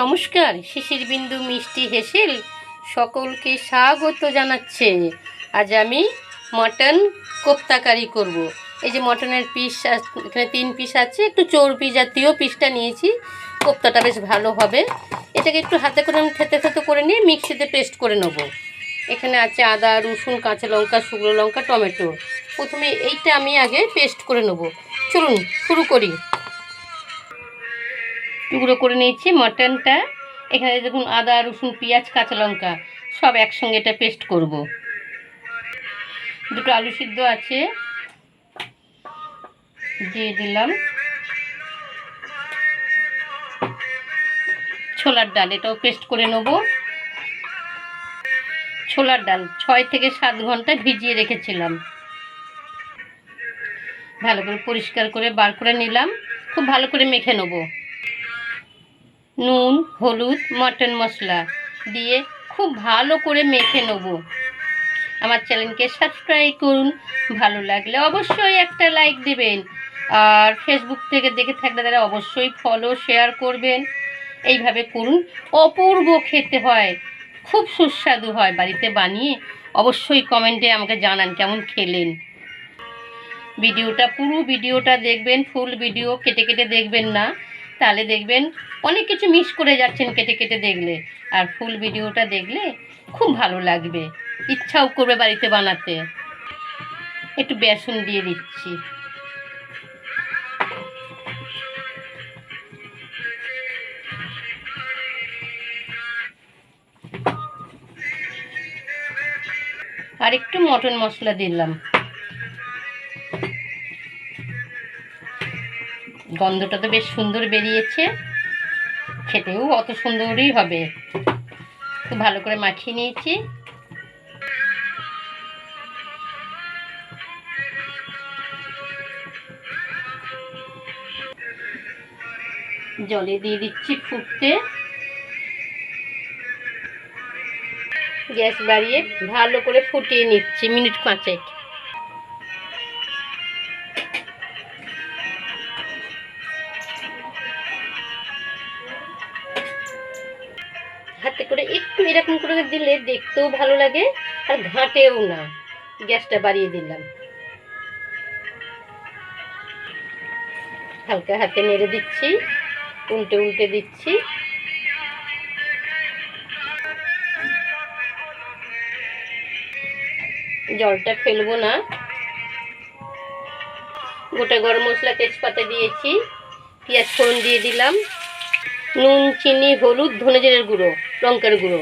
নমস্কার শিশির বিন্দু মিষ্টি হেসেল সকলকে স্বাগত জানাচ্ছে। আজ আমি মটন কোপ্তাকারি করব। এই যে মটনের পিস এখানে তিন পিস আছে, একটু চর্বি জাতীয় পিসটা নিয়েছি, কোপ্তাটা বেশ ভালো হবে। এটাকে একটু হাতে করে আমি থেতে থেতে করে নিয়ে মিক্সিতে পেস্ট করে নেব। এখানে আছে আদা, রসুন, কাঁচা লঙ্কা, শুকনো লঙ্কা, টমেটো। প্রথমে এইটা আমি আগে পেস্ট করে নেব। চলুন, শুরু করি। টুকরো করে নিয়েছি, মটনটা। এখানে দেখুন আদা, রসুন, পেঁয়াজ, কাঁচা লঙ্কা, সব একসঙ্গে এটা পেস্ট করব। দুটো আলু সিদ্ধ আছে, দিয়ে দিলাম। ছোলার ডাল, এটাও পেস্ট করে নেব। ছোলার ডাল, ছয় থেকে সাত ঘণ্টা ভিজিয়ে রেখেছিলাম। ভালো করে পরিষ্কার করে বার করে নিলাম। খুব ভালো করে মেখে নেব। নুন, হলুদ, মটন মশলা দিয়ে খুব ভালো করে মেখে নেব। আমার চ্যানেলকে সাবস্ক্রাইব করুন, ভালো লাগলে অবশ্যই একটা লাইক দেবেন। আর ফেসবুক থেকে দেখে থাকলে তারা অবশ্যই ফলো শেয়ার করবেন। এইভাবে করুন, অপূর্ব খেতে হয়, খুব সুস্বাদু হয়। বাড়িতে বানিয়ে অবশ্যই কমেন্টে আমাকে জানান কেমন খেলেন। ভিডিওটা পুরো ভিডিওটা দেখবেন ফুল ভিডিও কেটে কেটে দেখবেন না। তাহলে দেখবেন অনেক কিছু মিস করে যাচ্ছেন কেটে কেটে দেখলে। আর ফুল ভিডিওটা দেখলে খুব ভালো লাগবে। ইচ্ছাও করবে বাড়িতে বানাতে। একটু বেসন দিয়ে দিচ্ছি। আর একটু মটন মশলা দিলাম। গন্ধটা তো বেশ সুন্দর বেরিয়েছে। খেতেও অত সুন্দরই হবে। খুব ভালো করে মাখিয়ে নিয়েছি। জলে দিয়ে দিচ্ছি ফুটতে। গ্যাস বাড়িয়ে ভালো করে ফুটিয়ে নিচ্ছি মিনিট পাঁচেক। হাতে করে একটু এরকম করে দিলে দেখতেও ভালো লাগে, আর ঘাঁটেও না। গ্যাসটা বাড়িয়ে দিলাম। হালকা হাতে নেড়ে দিচ্ছি, উল্টে উল্টে দিচ্ছি। জলটা ফেলব না। গোটা গরম মশলা তেজপাতা দিয়েছি, পেঁয়াজ ফোড়ন দিয়ে দিলাম, নুন, চিনি, হলুদ, ধনে জিরের গুঁড়ো। লঙ্কার গুঁড়ো।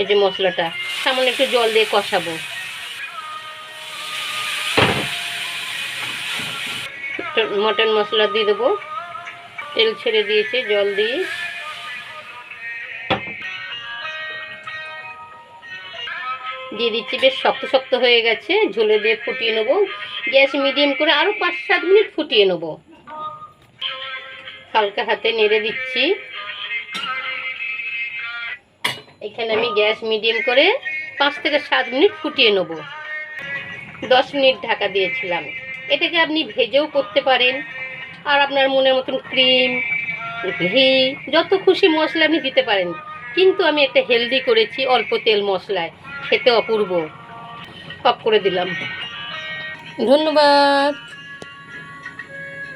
এই যে মশলাটা, সামান্য একটু জল দিয়ে কষাবো। মটন মশলা দিয়ে দেবো। তেল ছেড়ে দিয়েছি, জল দিয়ে। দিয়ে দিচ্ছি, বেশ শক্ত শক্ত হয়ে গেছে, ঝোলে দিয়ে ফুটিয়ে নেব। গ্যাস মিডিয়াম করে আরও পাঁচ সাত মিনিট ফুটিয়ে নেব। হালকা হাতে নেড়ে দিচ্ছি। এখানে আমি গ্যাস মিডিয়াম করে পাঁচ থেকে সাত মিনিট ফুটিয়ে নেব। দশ মিনিট ঢাকা দিয়েছিলাম। এটাকে আপনি ভেজেও করতে পারেন। আর আপনার মনের মতন ক্রিম, ঘি, যত খুশি মশলা আপনি দিতে পারেন। কিন্তু আমি একটা হেলদি করেছি অল্প তেল মশলায়। খেতে অপূর্ব। অফ করে দিলাম। ধন্যবাদ।